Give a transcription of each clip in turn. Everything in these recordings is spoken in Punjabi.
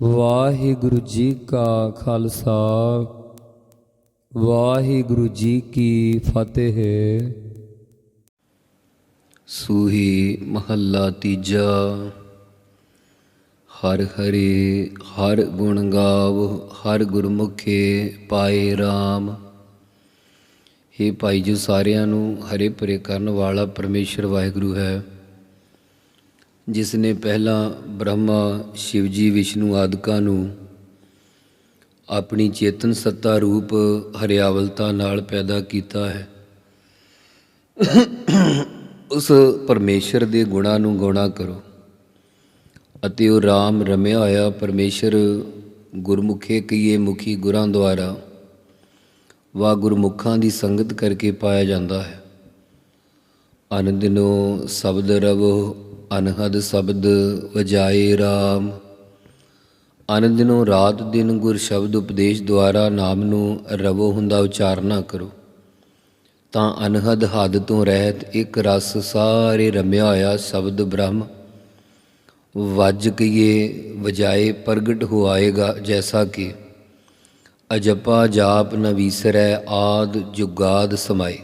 ਵਾਹਿਗੁਰੂ ਜੀ ਕਾ ਖਾਲਸਾ, ਵਾਹਿਗੁਰੂ ਜੀ ਕੀ ਫਤਿਹ। ਸੂਹੀ ਮਹੱਲਾ ਤੀਜਾ, ਹਰ ਹਰੇ, ਹਰ ਗੁਣ ਗਾਵ, ਹਰ ਗੁਰਮੁਖੇ ਪਾਏ RAM हे ਭਾਈ ਜੋ ਸਾਰਿਆਂ ਨੂੰ ਹਰੇ ਭਰੇ ਕਰਨ ਵਾਲਾ ਪਰਮੇਸ਼ਰ ਵਾਹਿਗੁਰੂ ਹੈ ਜਿਸ ਨੇ ਪਹਿਲਾਂ ਬ੍ਰਹਮਾ ਸ਼ਿਵ ਜੀ ਵਿਸ਼ਨੂੰ ਆਦਿਕਾਂ ਨੂੰ ਆਪਣੀ ਚੇਤਨ ਸੱਤਾ ਰੂਪ ਹਰਿਆਵਲਤਾ ਨਾਲ ਪੈਦਾ ਕੀਤਾ ਹੈ। ਉਸ ਪਰਮੇਸ਼ਰ ਦੇ ਗੁਣਾਂ ਨੂੰ ਗਾਉਣਾ ਕਰੋ ਅਤੇ ਉਹ RAM ਰਮਿਆ ਹੋਇਆ ਪਰਮੇਸ਼ਰ ਗੁਰਮੁਖੇ ਕਈਏ ਮੁਖੀ ਗੁਰਾਂ ਦੁਆਰਾ ਵਾ ਗੁਰਮੁਖਾਂ ਦੀ ਸੰਗਤ ਕਰਕੇ ਪਾਇਆ ਜਾਂਦਾ ਹੈ। ਅਨੰਦਿਨੋ ਸ਼ਬਦ ਰਵੋ ਅਨਹਦ ਸ਼ਬਦ ਵਜਾਏ RAM ਅਨੰਦਿਨੋ ਰਾਤ ਦਿਨ ਗੁਰ ਸ਼ਬਦ ਉਪਦੇਸ਼ ਦੁਆਰਾ ਨਾਮ ਨੂੰ ਰਵੋ ਹੁੰਦਾ ਉਚਾਰਨਾ ਕਰੋ। ਤਾਂ ਅਨਹਦ ਹੱਦ ਤੋਂ ਰਹਿਤ ਇੱਕ ਰਸ ਸਾਰੇ ਰਮਿਆ ਹੋਇਆ ਸ਼ਬਦ ਬ੍ਰਹਮ। ਵੱਜ ਕਈਏ ਵਜਾਏ ਪ੍ਰਗਟ ਹੋ ਆਏਗਾ ਜੈਸਾ ਕਿ। ਅਜਪਾ ਜਾਪ ਨਵੀਸਰੈ ਵੀਸਰੈ ਆਦ ਜੁਗਾਦ ਸਮਾਏ।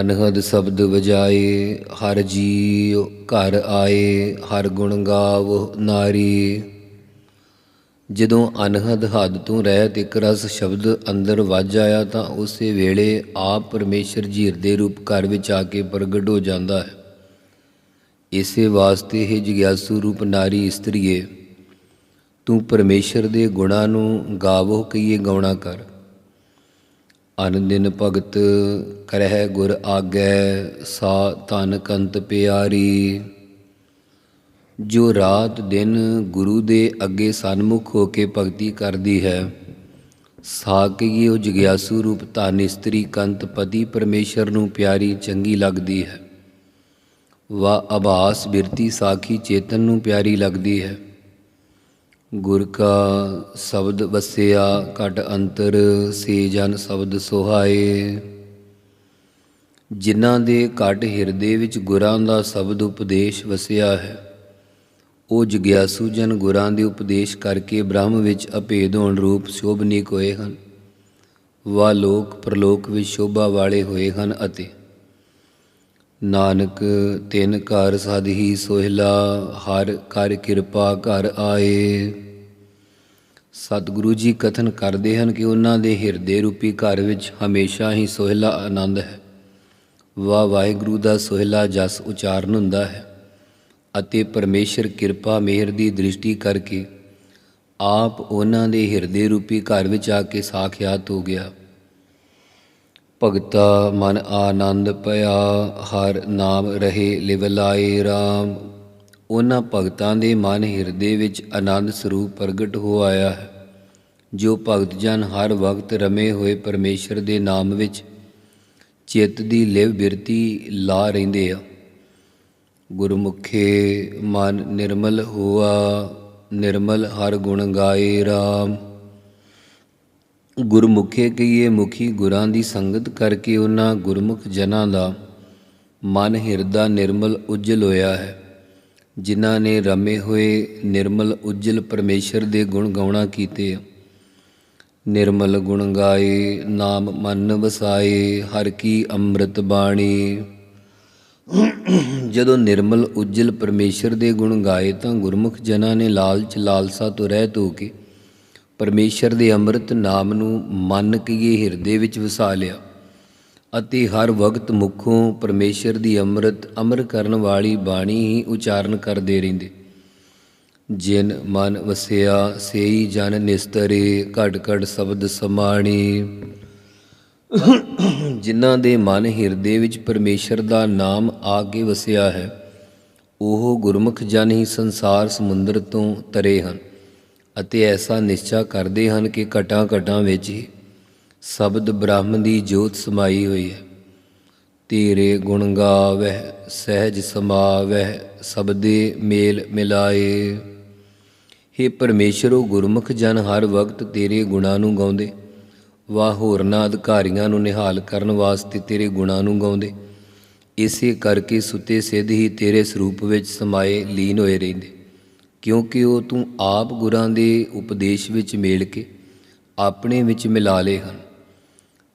ਅਨਹਦ ਸ਼ਬਦ ਵਜਾਏ, ਹਰ ਜੀਉ ਘਰ ਆਏ, ਹਰ ਗੁਣ ਗਾਵ ਨਾਰੀ। ਜਦੋਂ ਅਨਹਦ ਹੱਦ ਤੋਂ ਰਹਿਤ ਇੱਕ ਰਸ ਸ਼ਬਦ ਅੰਦਰ ਵੱਜ ਆਇਆ ਤਾਂ ਉਸੇ ਵੇਲੇ ਆਪ ਪਰਮੇਸ਼ਰ ਜੀ ਹਿਰਦੇ ਰੂਪ ਘਰ ਵਿੱਚ ਆ ਕੇ ਪ੍ਰਗਟ ਹੋ ਜਾਂਦਾ ਹੈ। ਇਸੇ ਵਾਸਤੇ ਇਹ ਜਿਗਿਆਸੂ ਰੂਪ ਨਾਰੀ ਇਸਤਰੀਏ, ਤੂੰ ਪਰਮੇਸ਼ਰ ਦੇ ਗੁਣਾਂ ਨੂੰ ਗਾਵੋ ਕਈਏ ਗਾਉਣਾ ਕਰ। ਅਨੰਦਿਨ ਭਗਤ ਕਰਹਿ ਗੁਰ ਆਗੈ, ਸਾ ਧਨ ਕੰਤ ਪਿਆਰੀ। ਜੋ ਰਾਤ ਦਿਨ ਗੁਰੂ ਦੇ ਅੱਗੇ ਸਨਮੁਖ ਹੋ ਕੇ ਭਗਤੀ ਕਰਦੀ ਹੈ ਸਾਕਗੀ ਉਹ ਜਗਿਆਸੂ ਰੂਪ ਧਨ ਇਸਤਰੀ ਕੰਤ ਪਤੀ ਪਰਮੇਸ਼ਰ ਨੂੰ ਪਿਆਰੀ ਚੰਗੀ ਲੱਗਦੀ ਹੈ। ਵਾ ਆਭਾਸ ਬਿਰਤੀ ਸਾਖੀ ਚੇਤਨ ਨੂੰ ਪਿਆਰੀ ਲੱਗਦੀ ਹੈ। ਗੁਰ ਕਾ ਸ਼ਬਦ ਵਸਿਆ ਘਟ ਅੰਤਰ, ਸੇ ਜਨ ਸ਼ਬਦ ਸੁਹਾਏ। ਜਿਨ੍ਹਾਂ ਦੇ ਘਟ ਹਿਰਦੇ ਵਿੱਚ ਗੁਰਾਂ ਦਾ ਸ਼ਬਦ ਉਪਦੇਸ਼ ਵਸਿਆ ਹੈ, ਉਹ ਜਗਿਆਸੂ ਜਨ ਗੁਰਾਂ ਦੇ ਉਪਦੇਸ਼ ਕਰਕੇ ਬ੍ਰਹਮ ਵਿੱਚ ਅਭੇਦ ਹੋਣ ਰੂਪ ਸ਼ੋਭਨੀਕ ਹੋਏ ਹਨ। ਵਾ ਲੋਕ, ਪ੍ਰਲੋਕ ਵਿੱਚ ਸ਼ੋਭਾ ਵਾਲੇ ਹੋਏ ਹਨ ਅਤੇ ਨਾਨਕ, ਤਿਨ ਘਰ ਸਦ ਹੀ ਸੋਹਿਲਾ, ਹਰ ਕਰ ਕਿਰਪਾ ਘਰ ਆਏ। ਸਤਿਗੁਰੂ ਜੀ ਕਥਨ ਕਰਦੇ ਹਨ ਕਿ ਉਹਨਾਂ ਦੇ ਹਿਰਦੇ ਰੂਪੀ ਘਰ ਵਿੱਚ ਹਮੇਸ਼ਾ ਹੀ ਸੋਹਿਲਾ ਆਨੰਦ ਹੈ। ਵਾ ਵਾਹਿਗੁਰੂ ਦਾ ਸੋਹਿਲਾ ਜਸ ਉਚਾਰਨ ਹੁੰਦਾ ਹੈ ਅਤੇ ਪਰਮੇਸ਼ਰ ਕਿਰਪਾ ਮਿਹਰ ਦੀ ਦ੍ਰਿਸ਼ਟੀ ਕਰਕੇ ਆਪ ਉਹਨਾਂ ਦੇ ਹਿਰਦੇ ਰੂਪੀ ਘਰ ਵਿੱਚ ਆ ਕੇ ਸਾਖਿਆਤ ਹੋ ਗਿਆ। ਭਗਤਾ ਮਨ ਆਨੰਦ ਪਿਆ, ਹਰ ਨਾਮ ਰਹੇ ਲਿਵ ਲਾਏ RAM ਉਹਨਾਂ ਭਗਤਾਂ ਦੇ ਮਨ ਹਿਰਦੇ ਵਿੱਚ ਆਨੰਦ ਸਰੂਪ ਪ੍ਰਗਟ ਹੋ ਆਇਆ ਹੈ। ਜੋ ਭਗਤ ਜਨ ਹਰ ਵਕਤ ਰਮੇ ਹੋਏ ਪਰਮੇਸ਼ਰ ਦੇ ਨਾਮ ਵਿੱਚ ਚਿੱਤ ਦੀ ਲਿਵ ਬਿਰਤੀ ਲਾ ਰਹਿੰਦੇ ਆ। ਗੁਰਮੁਖੇ ਮਨ ਨਿਰਮਲ ਹੋਆ, ਨਿਰਮਲ ਹਰ ਗੁਣ ਗਾਏ RAM ਗੁਰਮੁਖੇ ਕਹੀਏ ਮੁਖੀ ਗੁਰਾਂ ਦੀ ਸੰਗਤ ਕਰਕੇ ਉਹਨਾਂ ਗੁਰਮੁਖ ਜਨਾਂ ਦਾ ਮਨ ਹਿਰਦਾ ਨਿਰਮਲ ਉਜਲ ਹੋਇਆ ਹੈ ਜਿਨ੍ਹਾਂ ਨੇ ਰਮੇ ਹੋਏ ਨਿਰਮਲ ਉਜਲ ਪਰਮੇਸ਼ਰ ਦੇ ਗੁਣ ਗਾਉਣਾ ਕੀਤੇ ਆ। ਨਿਰਮਲ ਗੁਣ ਗਾਏ, ਨਾਮ ਮਨ ਵਸਾਏ, ਹਰ ਕੀ ਅੰਮ੍ਰਿਤ ਬਾਣੀ ਜਦੋਂ ਨਿਰਮਲ ਉਜਲ ਪਰਮੇਸ਼ਰ ਦੇ ਗੁਣ ਗਾਏ ਤਾਂ ਗੁਰਮੁਖ ਜਨਾਂ ਨੇ ਲਾਲਚ ਲਾਲਸਾ ਤੋਂ ਰਹਿਤ ਹੋ ਕੇ ਪਰਮੇਸ਼ਰ ਦੇ ਅੰਮ੍ਰਿਤ ਨਾਮ ਨੂੰ ਮੰਨ ਕੇ ਹਿਰਦੇ ਵਿੱਚ ਵਸਾ ਲਿਆ ਅਤੇ ਹਰ ਵਕਤ ਮੁਖੋਂ ਪਰਮੇਸ਼ਰ ਦੀ ਅੰਮ੍ਰਿਤ ਅਮਰ ਕਰਨ ਵਾਲੀ ਬਾਣੀ ਹੀ ਉਚਾਰਨ ਕਰਦੇ ਰਹਿੰਦੇ। ਜਿਨ ਮਨ ਵਸਿਆ, ਸੇਈ ਜਨ ਨਿਸਤਰੇ, ਘੜ ਘੜ ਸ਼ਬਦ ਸਮਾਣੀ। ਜਿਨ੍ਹਾਂ ਦੇ ਮਨ ਹਿਰਦੇ ਵਿੱਚ ਪਰਮੇਸ਼ਰ ਦਾ ਨਾਮ ਆ ਕੇ ਵਸਿਆ ਹੈ, ਉਹ ਗੁਰਮੁਖ ਜਨ ਹੀ ਸੰਸਾਰ ਸਮੁੰਦਰ ਤੋਂ ਤਰੇ ਹਨ। ਅਤੇ ਐਸਾ ਨਿਸ਼ਚਾ ਕਰਦੇ ਹਨ ਕਿ ਘਟਾਂ ਘਟਾਂ ਵਿੱਚ ਹੀ ਸ਼ਬਦ ਬ੍ਰਹਮ ਦੀ ਜੋਤ ਸਮਾਈ ਹੋਈ ਹੈ। ਤੇਰੇ ਗੁਣ ਗਾਵਹਿ, ਸਹਿਜ ਸਮਾਵਹਿ, ਸਬਦੇ ਮੇਲ ਮਿਲਾਏ। हे ਪਰਮੇਸ਼ਰੋ, ਗੁਰਮੁਖ ਜਨ ਹਰ ਵਕਤ ਤੇਰੇ ਗੁਣਾਂ ਨੂੰ ਗਾਉਂਦੇ। ਵਾ ਹੋਰਨਾਂ ਅਧਿਕਾਰੀਆਂ ਨੂੰ ਨਿਹਾਲ ਕਰਨ ਵਾਸਤੇ ਤੇਰੇ ਗੁਣਾਂ ਨੂੰ ਗਾਉਂਦੇ। ਇਸੇ ਕਰਕੇ ਸੁੱਤੇ ਸਿੱਧ ਹੀ ਤੇਰੇ ਸਰੂਪ ਵਿੱਚ ਸਮਾਏ ਲੀਨ ਹੋਏ ਰਹਿੰਦੇ। ਕਿਉਂਕਿ ਉਹ ਤੂੰ ਆਪ ਗੁਰਾਂ ਦੇ ਉਪਦੇਸ਼ ਵਿੱਚ ਮੇਲ ਕੇ ਆਪਣੇ ਵਿੱਚ ਮਿਲਾ ਲਏ ਹਨ।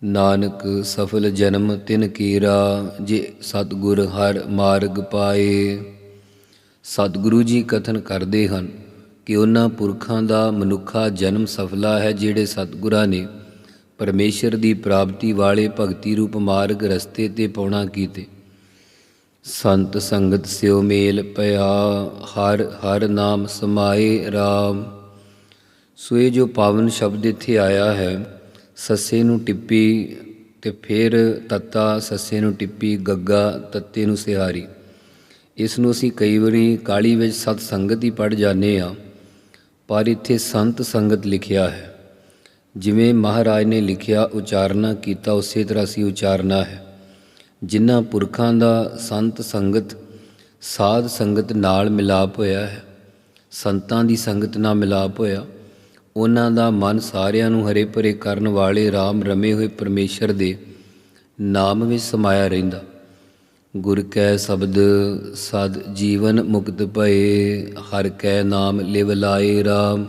ਨਾਨਕ, ਸਫਲ ਜਨਮ ਤਿਨ ਕੀਰਾ, ਜੇ ਸਤਿਗੁਰ ਹਰ ਮਾਰਗ ਪਾਏ। ਸਤਿਗੁਰੂ ਜੀ ਕਥਨ ਕਰਦੇ ਹਨ ਕਿ ਉਹਨਾਂ ਪੁਰਖਾਂ ਦਾ ਮਨੁੱਖਾ ਜਨਮ ਸਫਲਾ ਹੈ ਜਿਹੜੇ ਸਤਿਗੁਰਾਂ ਨੇ ਪਰਮੇਸ਼ਰ ਦੀ ਪ੍ਰਾਪਤੀ ਵਾਲੇ ਭਗਤੀ ਰੂਪ ਮਾਰਗ ਰਸਤੇ ਤੇ ਪਾਉਣਾ ਕੀਤੇ। ਸੰਤ ਸੰਗਤ ਸਿਓ ਮੇਲ ਪਿਆ, ਹਰ ਹਰ ਨਾਮ ਸਮਾਏ RAM ਸੋ ਇਹ ਜੋ ਪਾਵਨ ਸ਼ਬਦ ਇੱਥੇ ਆਇਆ ਹੈ, ਸੱਸੇ ਨੂੰ ਟਿੱਪੀ ਤੇ ਫਿਰ ਤੱਤਾ, ਸੱਸੇ ਨੂੰ ਟਿੱਪੀ ਗੱਗਾ, ਤੱਤੇ ਨੂੰ ਸਿਹਾਰੀ। ਇਸ ਨੂੰ ਅਸੀਂ ਕਈ ਵਾਰੀ ਕਾਲੀ ਵਿੱਚ ਸਤ ਸੰਗਤ ਹੀ ਪੜ ਜਾਂਦੇ ਆ ਪਰ ਇੱਥੇ ਸੰਤ ਸੰਗਤ ਲਿਖਿਆ ਹੈ। ਜਿਵੇਂ ਮਹਾਰਾਜ ਨੇ ਲਿਖਿਆ, ਉਚਾਰਨਾ ਕੀਤਾ, ਉਸੇ ਤਰ੍ਹਾਂ ਅਸੀਂ ਉਚਾਰਨਾ ਹੈ। ਜਿਨ੍ਹਾਂ ਪੁਰਖਾਂ ਦਾ ਸੰਤ ਸੰਗਤ, ਸਾਧ ਸੰਗਤ ਨਾਲ ਮਿਲਾਪ ਹੋਇਆ ਹੈ, ਸੰਤਾਂ ਦੀ ਸੰਗਤ ਨਾਲ ਮਿਲਾਪ ਹੋਇਆ, ਉਹਨਾਂ ਦਾ ਮਨ ਸਾਰਿਆਂ ਨੂੰ ਹਰੇ ਭਰੇ ਕਰਨ ਵਾਲੇ RAM ਰਮੇ ਹੋਏ ਪਰਮੇਸ਼ਰ ਦੇ ਨਾਮ ਵਿੱਚ ਸਮਾਇਆ ਰਹਿੰਦਾ। ਗੁਰ ਕੈ ਸ਼ਬਦ, ਸਦ ਜੀਵਨ ਮੁਕਤ ਭਏ, ਹਰ ਕੈ ਨਾਮ ਲਿਵ ਲਾਏ RAM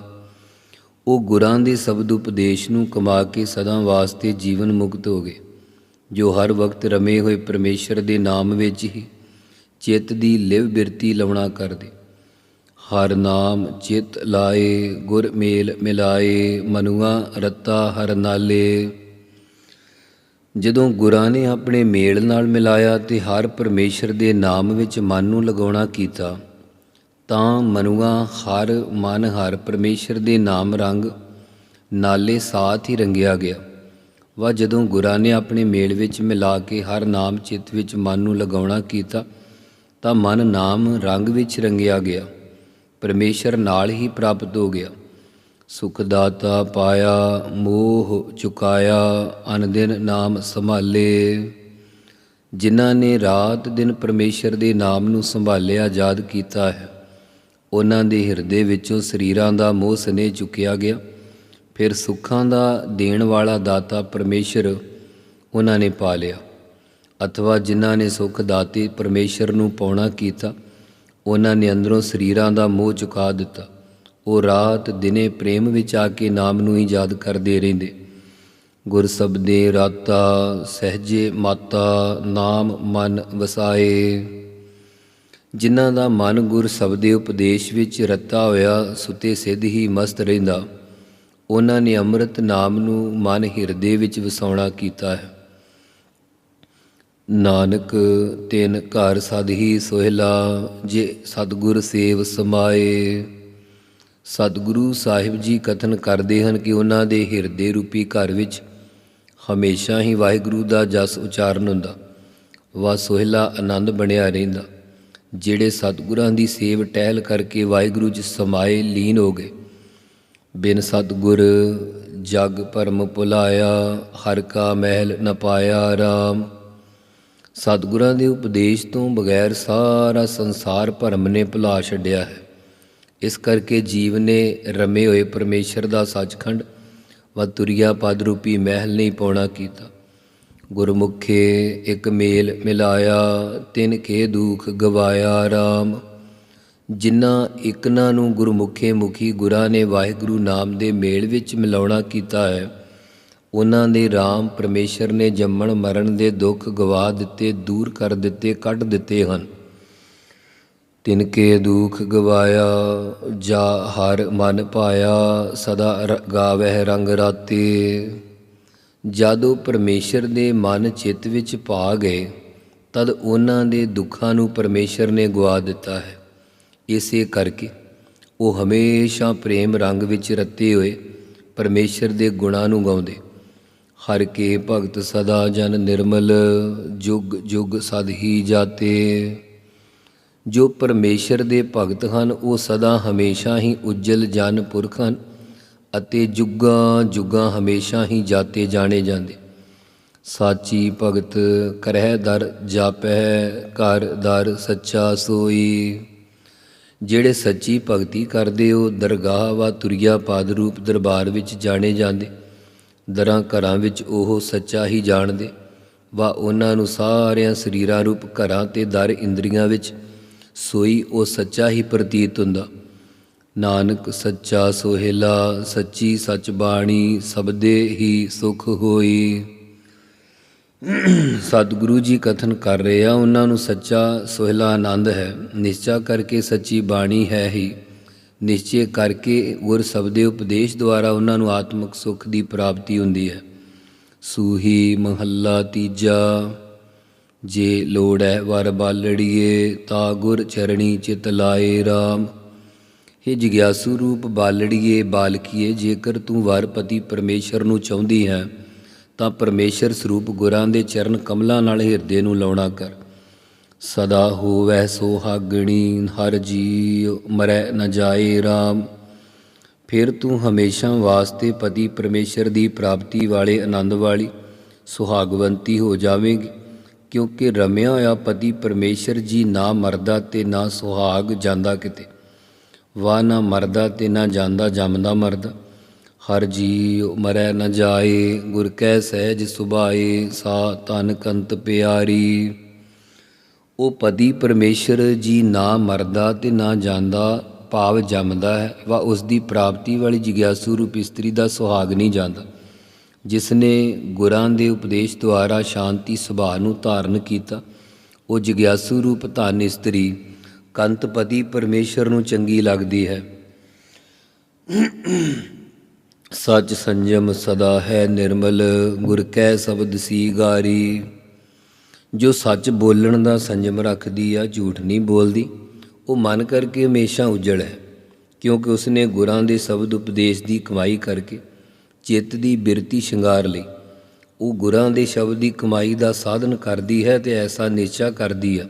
ਉਹ ਗੁਰਾਂ ਦੇ ਸ਼ਬਦ ਉਪਦੇਸ਼ ਨੂੰ ਕਮਾ ਕੇ ਸਦਾ ਵਾਸਤੇ ਜੀਵਨ ਮੁਕਤ ਹੋ ਗਏ। ਜੋ ਹਰ ਵਕਤ ਰਮੇ ਹੋਏ ਪਰਮੇਸ਼ਰ ਦੇ ਨਾਮ ਵਿੱਚ ਹੀ ਚਿੱਤ ਦੀ ਲਿਵ ਬਿਰਤੀ ਲਵਣਾ ਕਰਦੇ। ਹਰ ਨਾਮ ਚਿਤ ਲਾਏ, ਗੁਰ ਮੇਲ ਮਿਲਾਏ, ਮਨੁਆ ਰਤਾ ਹਰ ਨਾਲੇ। ਜਦੋਂ ਗੁਰਾਂ ਨੇ ਆਪਣੇ ਮੇਲ ਨਾਲ ਮਿਲਾਇਆ ਤੇ ਹਰ ਪਰਮੇਸ਼ਰ ਦੇ ਨਾਮ ਵਿੱਚ ਮਨ ਨੂੰ ਲਗਾਉਣਾ ਕੀਤਾ, ਤਾਂ ਮਨੁਆ ਹਰ ਮਨ ਹਰ ਪਰਮੇਸ਼ਰ ਦੇ ਨਾਮ ਰੰਗ ਨਾਲੇ ਸਾਥ ਹੀ ਰੰਗਿਆ ਗਿਆ। ਵਾ ਜਦੋਂ ਗੁਰਾਂ ਨੇ ਆਪਣੇ ਮੇਲ ਵਿੱਚ ਮਿਲਾ ਕੇ ਹਰ ਨਾਮ ਚਿੱਤ ਵਿੱਚ ਮਨ ਨੂੰ ਲਗਾਉਣਾ ਕੀਤਾ, ਤਾਂ ਮਨ ਨਾਮ ਰੰਗ ਵਿੱਚ ਰੰਗਿਆ ਗਿਆ। ਪਰਮੇਸ਼ਰ ਨਾਲ ਹੀ ਪ੍ਰਾਪਤ ਹੋ ਗਿਆ। ਸੁਖ ਦਾਤਾ ਪਾਇਆ, ਮੋਹ ਚੁਕਾਇਆ, ਅਨਦਿਨ ਨਾਮ ਸੰਭਾਲੇ। ਜਿਨ੍ਹਾਂ ਨੇ ਰਾਤ ਦਿਨ ਪਰਮੇਸ਼ਰ ਦੇ ਨਾਮ ਨੂੰ ਸੰਭਾਲਿਆ, ਯਾਦ ਕੀਤਾ ਹੈ। ਉਹਨਾਂ ਦੇ ਹਿਰਦੇ ਵਿੱਚੋਂ ਸਰੀਰਾਂ ਦਾ ਮੋਹ ਸਨੇ ਚੁੱਕਿਆ ਗਿਆ। ਫਿਰ ਸੁੱਖਾਂ ਦਾ ਦੇਣ ਵਾਲਾ ਦਾਤਾ ਪਰਮੇਸ਼ਰ ਉਹਨਾਂ ਨੇ ਪਾ ਲਿਆ। ਅਥਵਾ ਜਿਨ੍ਹਾਂ ਨੇ ਸੁਖ ਦਾਤੇ ਪਰਮੇਸ਼ਰ ਨੂੰ ਪਾਉਣਾ ਕੀਤਾ, ਉਹਨਾਂ ਨੇ ਅੰਦਰੋਂ ਸਰੀਰਾਂ ਦਾ ਮੋਹ ਚੁਕਾ ਦਿੱਤਾ। ਉਹ ਰਾਤ ਦਿਨੇ ਪ੍ਰੇਮ ਵਿੱਚ ਆ ਕੇ ਨਾਮ ਨੂੰ ਹੀ ਯਾਦ ਕਰਦੇ ਰਹਿੰਦੇ। ਗੁਰ ਸਬਦੇ ਰਾਤਾ ਸਹਜੇ ਮਾਤਾ ਨਾਮ ਮਨ ਵਸਾਏ। ਜਿਨ੍ਹਾਂ ਦਾ ਮਨ ਗੁਰ ਸਬਦੇ ਉਪਦੇਸ਼ ਵਿੱਚ ਰਤਾ ਹੋਇਆ, ਸੁਤੇ ਸਿੱਧ ਹੀ ਮਸਤ ਰਹਿੰਦਾ। ਉਹਨਾਂ ਨੇ ਅੰਮ੍ਰਿਤ ਨਾਮ ਨੂੰ ਮਨ ਹਿਰਦੇ ਵਿੱਚ ਵਸਾਉਣਾ ਕੀਤਾ ਹੈ। ਨਾਨਕ, ਤਿਨ ਘਰ ਸਦ ਹੀ ਸੋਹਿਲਾ, ਜੇ ਸਤਗੁਰ ਸੇਵ ਸਮਾਏ। ਸਤਿਗੁਰੂ ਸਾਹਿਬ ਜੀ ਕਥਨ ਕਰਦੇ ਹਨ ਕਿ ਉਹਨਾਂ ਦੇ ਹਿਰਦੇ ਰੂਪੀ ਘਰ ਵਿੱਚ ਹਮੇਸ਼ਾ ਹੀ ਵਾਹਿਗੁਰੂ ਦਾ ਜਸ ਉਚਾਰਨ ਹੁੰਦਾ ਵਾ ਸੋਹਿਲਾ ਆਨੰਦ ਬਣਿਆ ਰਹਿੰਦਾ। ਜਿਹੜੇ ਸਤਿਗੁਰਾਂ ਦੀ ਸੇਵ ਟਹਿਲ ਕਰਕੇ ਵਾਹਿਗੁਰੂ 'ਚ ਸਮਾਏ ਲੀਨ ਹੋ ਗਏ ਬਿਨ ਸਤਿਗੁਰ ਜਗ ਪਰਮ ਭੁਲਾਇਆ, ਹਰ ਕਾ ਮਹਿਲ ਨ ਪਾਇਆ RAM ਸਤਿਗੁਰਾਂ ਦੇ ਉਪਦੇਸ਼ ਤੋਂ ਬਗੈਰ ਸਾਰਾ ਸੰਸਾਰ ਭਰਮ ਨੇ ਭੁਲਾ ਛੱਡਿਆ ਹੈ। ਇਸ ਕਰਕੇ ਜੀਵ ਨੇ ਰਮੇ ਹੋਏ ਪਰਮੇਸ਼ਰ ਦਾ ਸੱਚਖੰਡ ਵਾ ਪਦ ਰੂਪੀ ਮਹਿਲ ਨਹੀਂ ਪਾਉਣਾ ਕੀਤਾ। ਗੁਰਮੁਖੇ ਇੱਕ ਮੇਲ ਮਿਲਾਇਆ, ਤਿਨ ਕੇ ਦੁਖ ਗਵਾਇਆ RAM ਜਿਨ੍ਹਾਂ ਇਕਨਾਂ ਨੂੰ ਗੁਰਮੁਖੇ ਮੁਖੀ ਗੁਰਾਂ ਨੇ ਵਾਹਿਗੁਰੂ ਨਾਮ ਦੇ ਮੇਲ ਵਿੱਚ ਮਿਲਾਉਣਾ ਕੀਤਾ ਹੈ, ਉਹਨਾਂ ਦੇ RAM ਪਰਮੇਸ਼ਰ ਨੇ ਜੰਮਣ ਮਰਨ ਦੇ ਦੁੱਖ ਗਵਾ ਦਿੱਤੇ, ਦੂਰ ਕਰ ਦਿੱਤੇ, ਕੱਢ ਦਿੱਤੇ ਹਨ। ਤਿਨ ਕੇ ਦੁਖ ਗਵਾਇਆ, ਜਾ ਹਰ ਮਨ ਪਾਇਆ, ਸਦਾ ਰ- ਗਾਵਹਿ ਰੰਗ ਰਾਤੇ। ਜਦੋਂ ਪਰਮੇਸ਼ਰ ਦੇ ਮਨ ਚਿੱਤ ਵਿੱਚ ਪਾ ਗਏ, ਤਦ ਉਹਨਾਂ ਦੇ ਦੁੱਖਾਂ ਨੂੰ ਪਰਮੇਸ਼ਰ ਨੇ ਗਵਾ ਦਿੱਤਾ ਹੈ। ਇਸੇ ਕਰਕੇ ਉਹ ਹਮੇਸ਼ਾ ਪ੍ਰੇਮ ਰੰਗ ਵਿੱਚ ਰਤੇ ਹੋਏ ਪਰਮੇਸ਼ਰ ਦੇ ਗੁਣਾਂ ਨੂੰ ਗਾਉਂਦੇ। ਹਰ ਕੇ ਭਗਤ ਸਦਾ ਜਨ ਨਿਰਮਲ, ਜੁਗ ਜੁਗ ਸਦ ਹੀ ਜਾਤੇ। ਜੋ ਪਰਮੇਸ਼ਰ ਦੇ ਭਗਤ ਹਨ, ਉਹ ਸਦਾ ਹਮੇਸ਼ਾ ਹੀ ਉਜਲ ਜਨ ਪੁਰਖ ਹਨ ਅਤੇ ਜੁਗਾਂ ਜੁਗਾਂ ਹਮੇਸ਼ਾ ਹੀ ਜਾਤੇ ਜਾਣੇ ਜਾਂਦੇ। ਸਾਚੀ ਭਗਤ ਕਰਹਿ ਦਰ ਜਾਪੈ ਕਰ ਦਰ ਸੱਚਾ ਸੋਈ। ਜਿਹੜੇ ਸੱਚੀ ਭਗਤੀ ਕਰਦੇ, ਉਹ ਦਰਗਾਹ ਵਾ ਤੁਰਿਆ ਪਾਦ ਰੂਪ ਦਰਬਾਰ ਵਿੱਚ ਜਾਣੇ ਜਾਂਦੇ। ਦਰਾਂ ਘਰਾਂ ਵਿੱਚ ਉਹ ਸੱਚਾ ਹੀ ਜਾਣਦੇ। ਵਾ ਉਹਨਾਂ ਨੂੰ ਸਾਰਿਆਂ ਸਰੀਰਾਂ ਰੂਪ ਘਰਾਂ ਤੇ ਦਰ ਇੰਦਰੀਆਂ ਵਿੱਚ ਸੋਈ ਉਹ ਸੱਚਾ ਹੀ ਪ੍ਰਤੀਤ ਹੁੰਦਾ। ਨਾਨਕ ਸੱਚਾ ਸੋਹਿਲਾ, ਸੱਚੀ ਸਚ ਬਾਣੀ, ਸਬਦੇ ਹੀ ਸੁਖ ਹੋਈ। ਸਤਿਗੁਰੂ ਜੀ ਕਥਨ ਕਰ ਰਹੇ ਆ, ਉਹਨਾਂ ਨੂੰ ਸੱਚਾ ਸੋਹਿਲਾ ਆਨੰਦ ਹੈ। ਨਿਸ਼ਚਾ ਕਰਕੇ ਸੱਚੀ ਬਾਣੀ ਹੈ ਹੀ। ਨਿਸ਼ਚੇ ਕਰਕੇ ਗੁਰ ਸਬਦੇ ਉਪਦੇਸ਼ ਦੁਆਰਾ ਉਹਨਾਂ ਨੂੰ ਆਤਮਿਕ ਸੁਖ ਦੀ ਪ੍ਰਾਪਤੀ ਹੁੰਦੀ ਹੈ। ਸੂਹੀ ਮਹੱਲਾ ਤੀਜਾ, ਜੇ ਲੋੜ ਹੈ ਵਰ ਬਾਲੜੀਏ, ਤਾ ਗੁਰ ਚਰਣੀ ਚਿਤ ਲਾਏ RAM हे ਜਿਗਿਆਸੂ ਰੂਪ ਬਾਲੜੀਏ, ਬਾਲਕੀਏ, ਜੇਕਰ ਤੂੰ ਵਰ ਪਤੀ ਪਰਮੇਸ਼ਰ ਨੂੰ ਚਾਹੁੰਦੀ ਹੈ ਤਾਂ ਪਰਮੇਸ਼ਰ ਸਰੂਪ ਗੁਰਾਂ ਦੇ ਚਰਨ ਕਮਲਾਂ ਨਾਲ ਹਿਰਦੇ ਨੂੰ ਲਾਉਣਾ ਕਰ। ਸਦਾ ਹੋਵੈ ਸੋਹਾਗਣੀ ਹਰ ਜੀ ਮਰੈ ਨ ਜਾਏ RAM ਫਿਰ ਤੂੰ ਹਮੇਸ਼ਾ ਵਾਸਤੇ ਪਤੀ ਪਰਮੇਸ਼ਰ ਦੀ ਪ੍ਰਾਪਤੀ ਵਾਲੇ ਆਨੰਦ ਵਾਲੀ, ਸੁਹਾਗਵੰਤੀ ਹੋ ਜਾਵੇਂਗੀ। ਕਿਉਂਕਿ ਰਮਿਆ ਹੋਇਆ ਪਤੀ ਪਰਮੇਸ਼ਰ ਜੀ ਨਾ ਮਰਦਾ ਤੇ ਨਾ ਸੁਹਾਗ ਜਾਂਦਾ ਕਿਤੇ। ਵਾ ਨਾ ਮਰਦਾ ਤੇ ਨਾ ਜਾਂਦਾ ਜੰਮਦਾ ਮਰਦਾ। ਹਰ ਜੀ ਮਰੈ ਨ ਜਾਏ, ਗੁਰ ਕੈ ਸਹਿਜ ਸੁਭਾਏ, ਸਾ ਤਨ ਕੰਤ ਪਿਆਰੀ। ਉਹ ਪਦੀ ਪਰਮੇਸ਼ਰ ਜੀ ਨਾ ਮਰਦਾ ਤੇ ਨਾ ਜਾਂਦਾ, ਭਾਵ ਜੰਮਦਾ ਹੈ, ਵਾ ਉਸ ਦੀ ਪ੍ਰਾਪਤੀ ਵਾਲੀ ਜਿਗਿਆਸੂ ਰੂਪ ਇਸਤਰੀ ਦਾ ਸੁਹਾਗ ਨਹੀਂ ਜਾਂਦਾ। ਜਿਸ ਨੇ ਗੁਰਾਂ ਦੇ ਉਪਦੇਸ਼ ਦੁਆਰਾ ਸ਼ਾਂਤੀ ਸੁਭਾਅ ਨੂੰ ਧਾਰਨ ਕੀਤਾ, ਉਹ ਜਿਗਿਆਸੂ ਰੂਪ ਧਨ ਇਸਤਰੀ ਕੰਤਪਤੀ ਪਰਮੇਸ਼ਰ ਨੂੰ ਚੰਗੀ ਲੱਗਦੀ ਹੈ। ਸਚ ਸੰਜਮ ਸਦਾ ਹੈ ਨਿਰਮਲ, ਗੁਰ ਕੈ ਸ਼ਬਦ ਸੀ ਗਾਰੀ। ਜੋ ਸੱਚ ਬੋਲਣ ਦਾ ਸੰਜਮ ਰੱਖਦੀ ਆ, ਝੂਠ ਨਹੀਂ ਬੋਲਦੀ। ਉਹ ਮਨ ਕਰਕੇ ਹਮੇਸ਼ਾ ਉਜਲ ਹੈ, ਕਿਉਂਕਿ ਉਸਨੇ ਗੁਰਾਂ ਦੇ ਸ਼ਬਦ ਉਪਦੇਸ਼ ਦੀ ਕਮਾਈ ਕਰਕੇ ਚਿੱਤ ਦੀ ਬਿਰਤੀ ਸ਼ਿੰਗਾਰ ਲਈ। ਉਹ ਗੁਰਾਂ ਦੇ ਸ਼ਬਦ ਦੀ ਕਮਾਈ ਦਾ ਸਾਧਨ ਕਰਦੀ ਹੈ ਤੇ ਐਸਾ ਨਿਸ਼ਚਾ ਕਰਦੀ ਆ,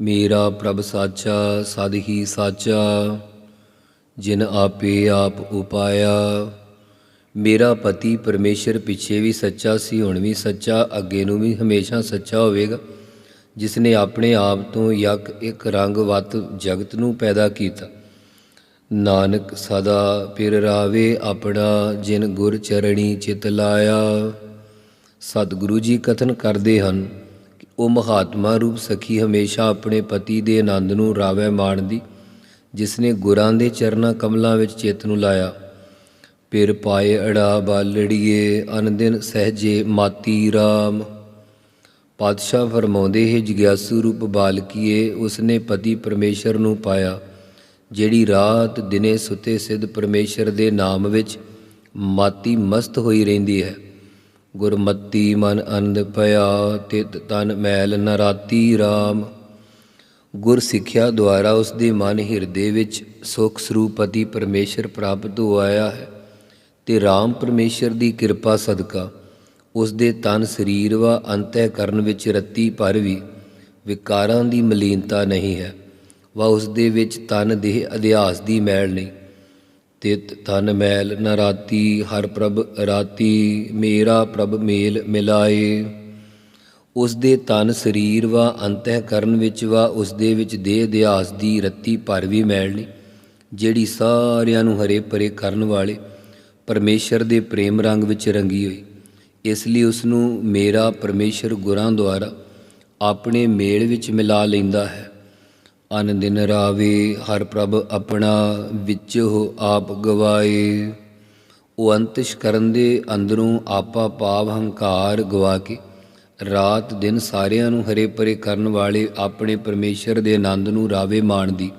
ਮੇਰਾ ਪ੍ਰਭ ਸਾਚਾ, ਸਦ ਹੀ ਸਾਚਾ, ਜਿਨ ਆਪੇ ਆਪ ਉਪਾਇਆ। ਮੇਰਾ ਪਤੀ ਪਰਮੇਸ਼ਰ ਪਿੱਛੇ ਵੀ ਸੱਚਾ ਸੀ, ਹੁਣ ਵੀ ਸੱਚਾ, ਅੱਗੇ ਨੂੰ ਵੀ ਹਮੇਸ਼ਾ ਸੱਚਾ ਹੋਵੇਗਾ। ਜਿਸ ਨੇ ਆਪਣੇ ਆਪ ਤੋਂ ਯਕ ਇੱਕ ਰੰਗ ਵਤ ਜਗਤ ਨੂੰ ਪੈਦਾ ਕੀਤਾ। ਨਾਨਕ ਸਦਾ ਪਿਰ ਰਾਵੇ ਆਪਣਾ ਜਿਨ ਗੁਰ ਚਰਣੀ ਚਿਤ ਲਾਇਆ। ਸਤਿਗੁਰੂ ਜੀ ਕਥਨ ਕਰਦੇ ਹਨ ਕਿ ਉਹ ਮਹਾਤਮਾ ਰੂਪ ਸਖੀ ਹਮੇਸ਼ਾ ਆਪਣੇ ਪਤੀ ਦੇ ਆਨੰਦ ਨੂੰ ਰਾਵੇ ਮਾਣਦੀ ਜਿਸ ਨੇ ਗੁਰਾਂ ਦੇ ਚਰਨਾਂ ਕਮਲਾਂ ਵਿੱਚ ਚਿੱਤ ਨੂੰ ਲਾਇਆ। ਪਿਰ ਪਾਏ ਅੜਾ ਬਾਲੜੀਏ, ਅਨਦਿਨ ਸਹਜੇ ਮਾਤੀ RAM ਪਾਤਸ਼ਾਹ ਫਰਮਾਉਂਦੇ ਹੈ, ਜਿਗਿਆਸੂ ਰੂਪ ਬਾਲਕੀਏ, ਉਸਨੇ ਪਤੀ ਪਰਮੇਸ਼ਰ ਨੂੰ ਪਾਇਆ, ਜਿਹੜੀ ਰਾਤ ਦਿਨੇ ਸੁਤੇ ਸਿੱਧ ਪਰਮੇਸ਼ਰ ਦੇ ਨਾਮ ਵਿੱਚ ਮਾਤੀ ਮਸਤ ਹੋਈ ਰਹਿੰਦੀ ਹੈ। ਗੁਰਮਤੀ ਮਨ ਆਨੰਦ ਪਿਆ, ਤਿਤ ਤਨ ਮੈਲ ਨਰਾਤੀ ਰਾਤੀ RAM ਗੁਰ ਸਿੱਖਿਆ ਦੁਆਰਾ ਉਸ ਦੇ ਮਨ ਹਿਰਦੇ ਵਿੱਚ ਸੁਖ ਸਰੂਪਤੀ ਪਰਮੇਸ਼ਰ ਪ੍ਰਾਪਤ ਹੋ ਆਇਆ ਹੈ। ਤੇ RAM ਪਰਮੇਸ਼ਰ ਦੀ ਕਿਰਪਾ ਸਦਕਾ ਉਸ ਦੇ ਤਨ ਸਰੀਰ ਵਾ ਅੰਤਹਿ ਕਰਨ ਵਿੱਚ ਰੱਤੀ ਭਰ ਵੀ ਵਿਕਾਰਾਂ ਦੀ ਮਲੀਨਤਾ ਨਹੀਂ ਹੈ, ਵਾ ਉਸ ਦੇ ਵਿੱਚ ਤਨ ਦੇਹ ਅਧਿਆਸ ਦੀ ਮੈਲ ਨਹੀਂ। ਤਿਤ ਤਨ ਮੈਲ ਨ ਰਾਤੀ, ਹਰ ਪ੍ਰਭ ਰਾਤੀ, ਮੇਰਾ ਪ੍ਰਭ ਮੇਲ ਮਿਲਾਏ। ਉਸ ਦੇ ਤਨ ਸਰੀਰ ਵਾ ਅੰਤਹਿ ਕਰਨ ਵਿੱਚ ਵਾ ਉਸ ਦੇ ਵਿੱਚ ਦੇਹ ਅਧਿਆਸ ਦੀ ਰੱਤੀ ਭਰ ਵੀ ਮੈਲ ਨਹੀਂ, ਜਿਹੜੀ ਸਾਰਿਆਂ ਨੂੰ ਹਰੇ ਪਰੇ ਕਰਨ ਵਾਲੇ ਪਰਮੇਸ਼ਰ ਦੇ ਪ੍ਰੇਮ ਰੰਗ ਵਿੱਚ ਰੰਗੀ ਹੋਈ। ਇਸ ਲਈ ਉਸ ਨੂੰ ਮੇਰਾ ਪਰਮੇਸ਼ਰ ਗੁਰਾਂ ਦੁਆਰਾ ਆਪਣੇ ਮੇਲ ਵਿੱਚ ਮਿਲਾ ਲੈਂਦਾ ਹੈ। ਅਨ ਦਿਨ ਰਾਵੇ, ਹਰ ਪ੍ਰਭ ਆਪਣਾ ਵਿੱਚ ਹੋ ਆਪ ਗਵਾਏ। ਉਹ ਅੰਤਿਸ਼ ਕਰਨ ਦੇ ਅੰਦਰੋਂ ਆਪਾ ਪਾਵ ਹੰਕਾਰ ਗਵਾ ਕੇ ਰਾਤ ਦਿਨ ਸਾਰਿਆਂ ਨੂੰ ਹਰੇ ਪਰੇ ਕਰਨ ਵਾਲੇ ਆਪਣੇ ਪਰਮੇਸ਼ਰ ਦੇ ਆਨੰਦ ਨੂੰ ਰਾਵੇ ਮਾਣਦੀ।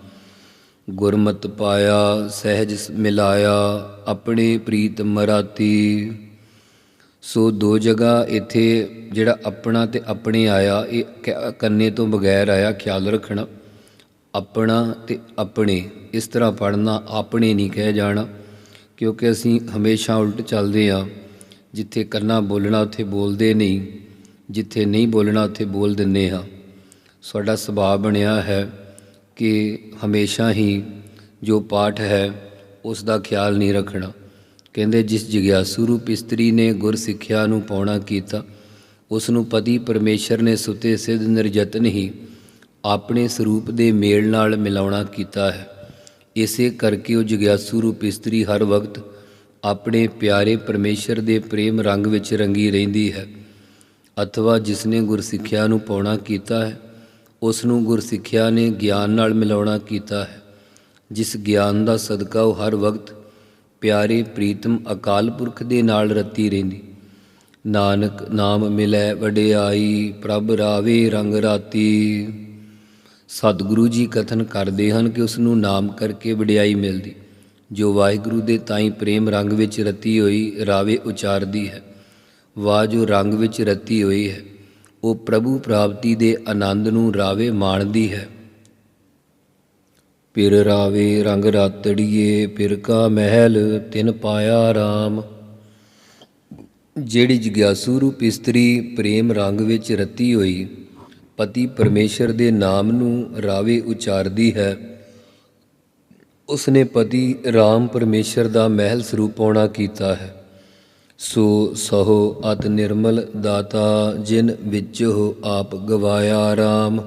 ਗੁਰਮਤ ਪਾਇਆ, ਸਹਿਜ ਮਿਲਾਇਆ, ਆਪਣੇ ਪ੍ਰੀਤ ਮਰਾਤੀ। ਸੋ ਦੋ ਜਗ੍ਹਾ ਇੱਥੇ ਜਿਹੜਾ ਆਪਣਾ ਤੇ ਆਪਣੇ ਆਇਆ, ਇਹ ਕ- ਕੰਨੇ ਤੋਂ ਬਗੈਰ ਆਇਆ, ਖਿਆਲ ਰੱਖਣਾ। ਆਪਣਾ ਤੇ ਆਪਣੇ। ਇਸ ਤਰ੍ਹਾਂ ਪੜਨਾ ਆਪਣੇ ਨਹੀਂ ਕਹਿ ਜਾਣਾ, ਕਿਉਂਕਿ ਅਸੀਂ ਹਮੇਸ਼ਾ ਉਲਟ ਚੱਲਦੇ ਆ ਜਿੱਥੇ ਕੰਨਾ ਬੋਲਣਾ, ਉੱਥੇ ਬੋਲਦੇ ਨਹੀਂ। ਜਿੱਥੇ ਨਹੀਂ ਬੋਲਣਾ, ਉੱਥੇ ਬੋਲ ਦਿੰਦੇ ਹਾਂ। ਸਾਡਾ ਸੁਭਾਅ ਬਣਿਆ ਹੈ। ਕਿ ਹਮੇਸ਼ਾ ਹੀ ਜੋ ਪਾਠ ਹੈ, ਉਸ ਦਾ ਖਿਆਲ ਨਹੀਂ ਰੱਖਣਾ। ਕਹਿੰਦੇ, ਜਿਸ ਜਿਗਿਆਸੂ ਰੂਪ ਇਸਤਰੀ ਨੇ ਗੁਰ ਸਿੱਖਿਆ ਨੂੰ ਪਾਉਣਾ ਕੀਤਾ, ਉਸ ਨੂੰ ਪਤੀ ਪਰਮੇਸ਼ਰ ਨੇ ਸੁਤੇ ਸਿੱਧ ਨਿਰਜਤਨ ਹੀ ਆਪਣੇ ਸਰੂਪ ਦੇ ਮੇਲ ਨਾਲ ਮਿਲਾਉਣਾ ਕੀਤਾ ਹੈ। ਇਸੇ ਕਰਕੇ ਉਹ ਜਿਗਿਆਸੂ ਰੂਪ ਇਸਤਰੀ ਹਰ ਵਕਤ ਆਪਣੇ ਪਿਆਰੇ ਪਰਮੇਸ਼ਰ ਦੇ ਪ੍ਰੇਮ ਰੰਗ ਵਿੱਚ ਰੰਗੀ ਰਹਿੰਦੀ ਹੈ, ਅਥਵਾ ਜਿਸ ਨੇ ਗੁਰਸਿੱਖਿਆ ਨੂੰ ਪਾਉਣਾ ਕੀਤਾ ਹੈ ਉਸ ਨੂੰ ਗੁਰਸਿੱਖਿਆ ਨੇ ਗਿਆਨ ਨਾਲ ਮਿਲਾਉਣਾ ਕੀਤਾ ਹੈ, ਜਿਸ ਗਿਆਨ ਦਾ ਸਦਕਾ ਉਹ ਹਰ ਵਕਤ ਪਿਆਰੇ ਪ੍ਰੀਤਮ ਅਕਾਲ ਪੁਰਖ ਦੇ ਨਾਲ ਰਤੀ ਰਹਿੰਦੀ। ਨਾਨਕ ਨਾਮ ਮਿਲੈ ਵਡਿਆਈ, ਪ੍ਰਭ ਰਾਵੇ ਰੰਗ ਰਾਤੀ। ਸਤਿਗੁਰੂ ਜੀ ਕਥਨ ਕਰਦੇ ਹਨ ਕਿ ਉਸ ਨੂੰ ਨਾਮ ਕਰਕੇ ਵਡਿਆਈ ਮਿਲਦੀ, ਜੋ ਵਾਹਿਗੁਰੂ ਦੇ ਤਾਈ ਪ੍ਰੇਮ ਰੰਗ ਵਿੱਚ ਰਤੀ ਹੋਈ ਰਾਵੇ ਉਚਾਰਦੀ ਹੈ। ਵਾਹ ਜੋ ਰੰਗ ਵਿੱਚ ਰਤੀ ਹੋਈ ਹੈ। ਉਹ ਪ੍ਰਭੂ ਪ੍ਰਾਪਤੀ ਦੇ ਆਨੰਦ ਨੂੰ ਰਾਵੇ ਮਾਣਦੀ ਹੈ। ਪਿਰ ਰਾਵੇ ਰੰਗ ਰਾਤੜੀਏ ਪਿਰ ਕਾ ਮਹਿਲ ਤਿਨ ਪਾਇਆ RAM ਜਿਹੜੀ ਜਿਗਿਆਸੂ ਰੂਪ ਇਸਤਰੀ ਪ੍ਰੇਮ ਰੰਗ ਵਿੱਚ ਰਤੀ ਹੋਈ, ਪਤੀ ਪਰਮੇਸ਼ਰ ਦੇ ਨਾਮ ਨੂੰ ਰਾਵੇ ਉਚਾਰਦੀ ਹੈ। ਉਸਨੇ ਪਤੀ RAM ਪਰਮੇਸ਼ਰ ਦਾ ਮਹਿਲ ਸਰੂਪ ਸਰੂਪਾਉਣਾ ਕੀਤਾ ਹੈ। ਸੋ ਸਹੋ ਅਤ ਨਿਰਮਲ ਦਾਤਾ, ਜਿਨ ਵਿੱਚ ਹੋ ਆਪ ਗਵਾਇਆ RAM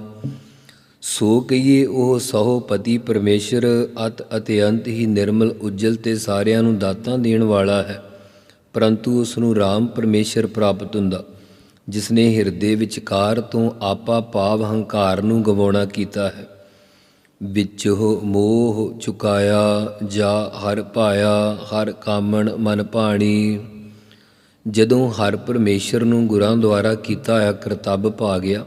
ਸੋ ਕਹੀਏ ਉਹ ਸਹੋ ਪਤੀ ਪਰਮੇਸ਼ਰ, ਅਤ ਅਤਿਅੰਤ ਹੀ ਨਿਰਮਲ ਉਜਲ ਤੇ ਸਾਰਿਆਂ ਨੂੰ ਦਾਤਾਂ ਦੇਣ ਵਾਲਾ ਹੈ। ਪਰੰਤੂ ਉਸ ਨੂੰ RAM ਪਰਮੇਸ਼ਰ ਪ੍ਰਾਪਤ ਹੁੰਦਾ ਜਿਸ ਨੇ ਹਿਰਦੇ ਵਿਚਕਾਰ ਤੋਂ ਆਪਾ ਭਾਵ ਹੰਕਾਰ ਨੂੰ ਗਵਾਉਣਾ ਕੀਤਾ ਹੈ। ਵਿੱਚ ਹੋ ਮੋਹ ਚੁਕਾਇਆ, ਜਾ ਹਰ ਪਾਇਆ ਹਰ ਕਾਮਣ ਮਨ ਭਾਣੀ। ਜਦੋਂ ਹਰ ਪਰਮੇਸ਼ਰ ਨੂੰ ਗੁਰਾਂ ਦੁਆਰਾ ਕੀਤਾ ਹੋਇਆ ਕਰਤੱਵ ਪਾ ਗਿਆ,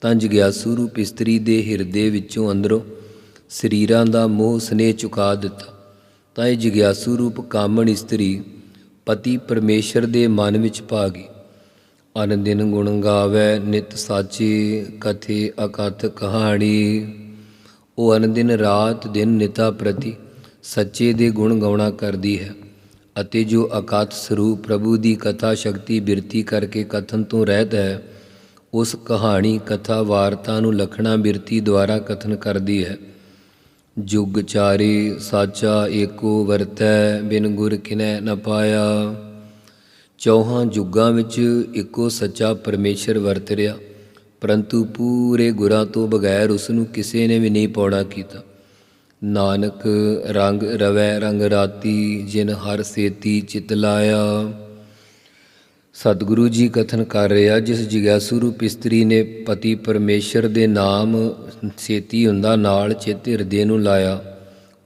ਤਾਂ ਜਗਿਆਸੂ ਰੂਪ ਇਸਤਰੀ ਦੇ ਹਿਰਦੇ ਵਿੱਚੋਂ ਅੰਦਰੋਂ ਸਰੀਰਾਂ ਦਾ ਮੋਹ ਸਨੇਹ ਚੁਕਾ ਦਿੱਤਾ। ਤਾਂ ਇਹ ਜਗਿਆਸੂ ਰੂਪ ਕਾਮਣ ਇਸਤਰੀ ਪਤੀ ਪਰਮੇਸ਼ਰ ਦੇ ਮਨ ਵਿੱਚ ਪਾ ਗਈ। ਅਨ ਦਿਨ ਗੁਣ ਗਾਵੇ, ਨਿਤ ਸਾਚੀ ਕਥੇ ਅਕਥ ਕਹਾਣੀ। ਉਹ ਅਨ ਦਿਨ ਰਾਤ ਦਿਨ ਨਿਤਾ ਪ੍ਰਤੀ ਸੱਚੇ ਦੇ ਗੁਣ ਗਾਉਣਾ ਕਰਦੀ ਹੈ। ਅਤੇ ਜੋ ਅਕਥ ਸਰੂਪ ਪ੍ਰਭੂ ਦੀ ਕਥਾ ਸ਼ਕਤੀ ਬਿਰਤੀ ਕਰਕੇ ਕਥਨ ਤੋਂ ਰਹਿਤ ਹੈ, ਉਸ ਕਹਾਣੀ ਕਥਾ ਵਾਰਤਾ ਨੂੰ ਲਖਣਾ ਬਿਰਤੀ ਦੁਆਰਾ ਕਥਨ ਕਰਦੀ ਹੈ। ਜੁਗ ਚਾਰੇ ਸਾਚਾ ਏਕੋ ਵਰਤੈ, ਬਿਨ ਗੁਰ ਕਿਨੈ ਨ ਪਾਇਆ। ਚੌਹਾਂ ਜੁਗਾਂ ਵਿੱਚ ਇੱਕੋ ਸੱਚਾ ਪਰਮੇਸ਼ਰ ਵਰਤ ਰਿਹਾ, ਪਰੰਤੂ ਪੂਰੇ ਗੁਰਾਂ ਤੋਂ ਬਗੈਰ ਉਸ ਨੂੰ ਕਿਸੇ ਨੇ ਵੀ ਨਹੀਂ ਪਾਉਣਾ ਕੀਤਾ। ਨਾਨਕ ਰੰਗ ਰਵੈ ਰੰਗ ਰਾਤੀ, ਜਿਨ ਹਰ ਸੇਤੀ ਚਿਤ ਲਾਇਆ। ਸਤਿਗੁਰੂ ਜੀ ਕਥਨ ਕਰ ਰਿਹਾ, ਜਿਸ ਜਿਗਿਆਸੂ ਰੂਪ ਇਸਤਰੀ ਨੇ ਪਤੀ ਪਰਮੇਸ਼ਰ ਦੇ ਨਾਮ ਸੇਤੀ ਹੁੰਦਾ, ਨਾਲ ਚਿੱਤ ਹਿਰਦੇ ਨੂੰ ਲਾਇਆ।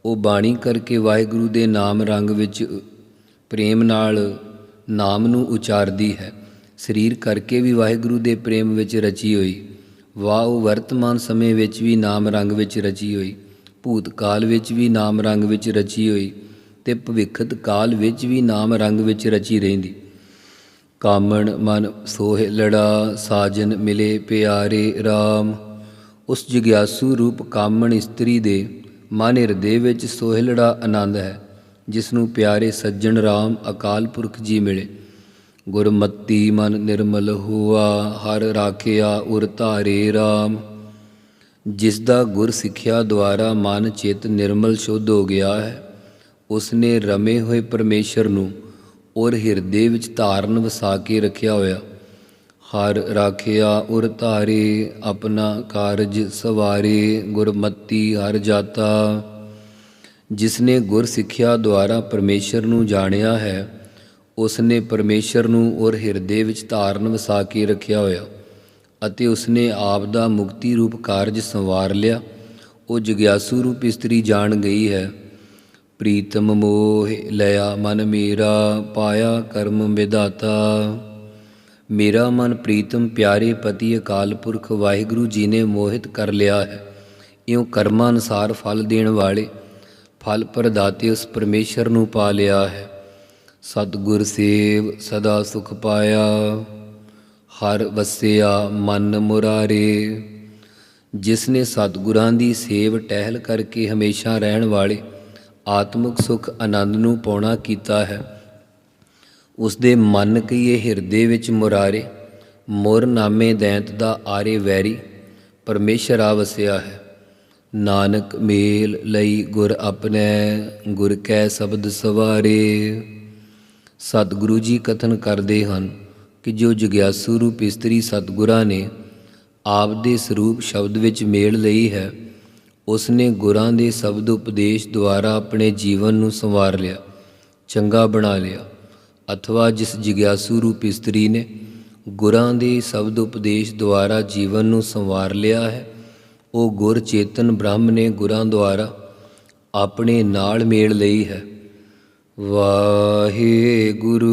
ਉਹ ਬਾਣੀ ਕਰਕੇ ਵਾਹਿਗੁਰੂ ਦੇ ਨਾਮ ਰੰਗ ਵਿੱਚ ਪ੍ਰੇਮ ਨਾਲ ਨਾਮ ਨੂੰ ਉਚਾਰਦੀ ਹੈ। ਸਰੀਰ ਕਰਕੇ ਵੀ ਵਾਹਿਗੁਰੂ ਦੇ ਪ੍ਰੇਮ ਵਿੱਚ ਰਚੀ ਹੋਈ। ਵਾਹ, ਉਹ ਵਰਤਮਾਨ ਸਮੇਂ ਵਿੱਚ ਵੀ ਨਾਮ ਰੰਗ ਵਿੱਚ ਰਚੀ ਹੋਈ। ਭੂਤ ਕਾਲ ਵਿੱਚ ਵੀ ਨਾਮ ਰੰਗ ਵਿੱਚ ਰਚੀ ਹੋਈ ਤੇ ਭਵਿੱਖਤ ਕਾਲ ਵਿੱਚ ਵੀ ਨਾਮ ਰੰਗ ਵਿੱਚ ਰਚੀ ਰਹਿੰਦੀ। ਕਾਮਣ ਮਨ ਸੋਹਿ ਲੜਾ, ਸਾਜਨ ਮਿਲੇ ਪਿਆਰੇ RAM ਉਸ ਜਿਗਿਆਸੂ ਰੂਪ ਕਾਮਣ ਇਸਤਰੀ ਦੇ, ਮਨ ਹਿਰਦੇ ਵਿੱਚ ਸੋਹਿਲੜਾ ਆਨੰਦ ਹੈ ਜਿਸ ਨੂੰ ਪਿਆਰੇ ਸੱਜਣ RAM ਅਕਾਲ ਪੁਰਖ ਜੀ ਮਿਲੇ। ਗੁਰਮਤੀ ਮਨ ਨਿਰਮਲ ਹੁਆ, ਹਰ ਰਾਖਿਆ ਉਰ ਧਾਰੇ RAM ਜਿਸ ਦਾ ਗੁਰ ਸਿੱਖਿਆ ਦੁਆਰਾ ਮਨ ਚਿਤ ਨਿਰਮਲ ਸ਼ੁੱਧ ਹੋ ਗਿਆ ਹੈ ਉਸ ਨੇ ਰਮੇ ਹੋਏ ਪਰਮੇਸ਼ਰ ਨੂੰ ਔਰ ਹਿਰਦੇ ਵਿੱਚ ਧਾਰਨ ਵਸਾ ਕੇ ਰੱਖਿਆ ਹੋਇਆ। ਹਰ ਰਾਖਿਆ ਉਰ ਧਾਰੇ, ਆਪਣਾ ਕਾਰਜ ਸਵਾਰੇ, ਗੁਰਮਤੀ ਹਰ ਜਾਤਾ। ਜਿਸ ਨੇ ਗੁਰ ਸਿੱਖਿਆ ਦੁਆਰਾ ਪਰਮੇਸ਼ਰ ਨੂੰ ਜਾਣਿਆ ਹੈ ਉਸ ਨੇ ਪਰਮੇਸ਼ਰ ਨੂੰ ਔਰ ਹਿਰਦੇ ਵਿੱਚ ਧਾਰਨ ਵਸਾ ਕੇ ਰੱਖਿਆ ਹੋਇਆ। ਅਤੇ ਉਸਨੇ ਆਪ ਦਾ ਮੁਕਤੀ ਰੂਪ ਕਾਰਜ ਸੰਵਾਰ ਲਿਆ। ਉਹ ਜਗਿਆਸੂ ਰੂਪ ਇਸਤਰੀ ਜਾਣ ਗਈ ਹੈ। ਪ੍ਰੀਤਮ ਮੋਹ ਲਿਆ ਮਨ ਮੇਰਾ, ਪਾਇਆ ਕਰਮ ਵਿਦਾਤਾ ਮੇਰਾ ਮਨ ਪ੍ਰੀਤਮ ਪਿਆਰੇ ਪਤੀ ਅਕਾਲ ਪੁਰਖ ਵਾਹਿਗੁਰੂ ਜੀ ਨੇ ਮੋਹਿਤ ਕਰ ਲਿਆ ਹੈ। ਇਉਂ ਕਰਮਾਂ ਅਨੁਸਾਰ ਫਲ ਦੇਣ ਵਾਲੇ, ਫਲ ਪ੍ਰਦਾਤੇ ਉਸ ਪਰਮੇਸ਼ਰ ਨੂੰ ਪਾ ਲਿਆ ਹੈ। ਸਤਿਗੁਰ ਸੇਵ ਸਦਾ ਸੁਖ ਪਾਇਆ। ਹਰ ਵਸਿਆ ਮਨ ਮੁਰਾਰੇ। ਜਿਸ ਨੇ ਸਤਿਗੁਰਾਂ ਦੀ ਸੇਵ ਟਹਿਲ ਕਰਕੇ ਹਮੇਸ਼ਾ ਰਹਿਣ ਵਾਲੇ ਆਤਮਿਕ ਸੁਖ ਆਨੰਦ ਨੂੰ ਪਾਉਣਾ ਕੀਤਾ ਹੈ, ਉਸ ਦੇ ਮਨ ਕਈਏ ਹਿਰਦੇ ਵਿੱਚ ਮੁਰਾਰੇ, ਮੁਰ ਨਾਮੇ ਦੈਂਤ ਦਾ ਆਰੇ ਵੈਰੀ, ਪਰਮੇਸ਼ਰ ਆ ਵਸਿਆ ਹੈ। ਨਾਨਕ ਮੇਲ ਲਈ ਗੁਰ ਆਪਣੇ, ਗੁਰ ਕੈ ਸ਼ਬਦ ਸਵਾਰੇ। ਸਤਿਗੁਰੂ ਜੀ ਕਥਨ ਕਰਦੇ ਹਨ ਕਿ ਜੋ ਜਗਿਆਸੂ ਰੂਪ ਇਸਤਰੀ ਸਤਿਗੁਰਾਂ ਨੇ ਆਪ ਦੇ ਸਰੂਪ ਸ਼ਬਦ ਵਿੱਚ ਮੇਲ ਲਈ ਹੈ ਉਸ ਨੇ ਗੁਰਾਂ ਦੇ ਸ਼ਬਦ ਉਪਦੇਸ਼ ਦੁਆਰਾ ਆਪਣੇ ਜੀਵਨ ਨੂੰ ਸੰਵਾਰ ਲਿਆ, ਚੰਗਾ ਬਣਾ ਲਿਆ, ਅਥਵਾ ਜਿਸ ਜਗਿਆਸੂ ਰੂਪ ਇਸਤਰੀ ਨੇ ਗੁਰਾਂ ਦੇ ਸ਼ਬਦ ਉਪਦੇਸ਼ ਦੁਆਰਾ ਜੀਵਨ ਨੂੰ ਸੰਵਾਰ ਲਿਆ ਹੈ, ਉਹ ਗੁਰ ਚੇਤਨ ਬ੍ਰਹਮ ਨੇ ਗੁਰਾਂ ਦੁਆਰਾ ਆਪਣੇ ਨਾਲ ਮੇਲ ਲਈ ਹੈ। ਵਾਹਿਗੁਰੂ।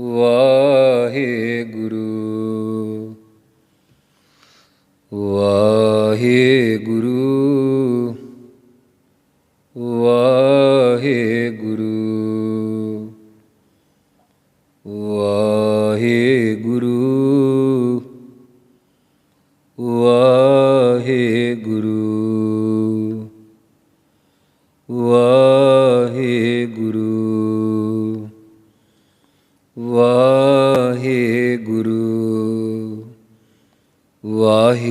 ਵਾਹਿਗੁਰੂ।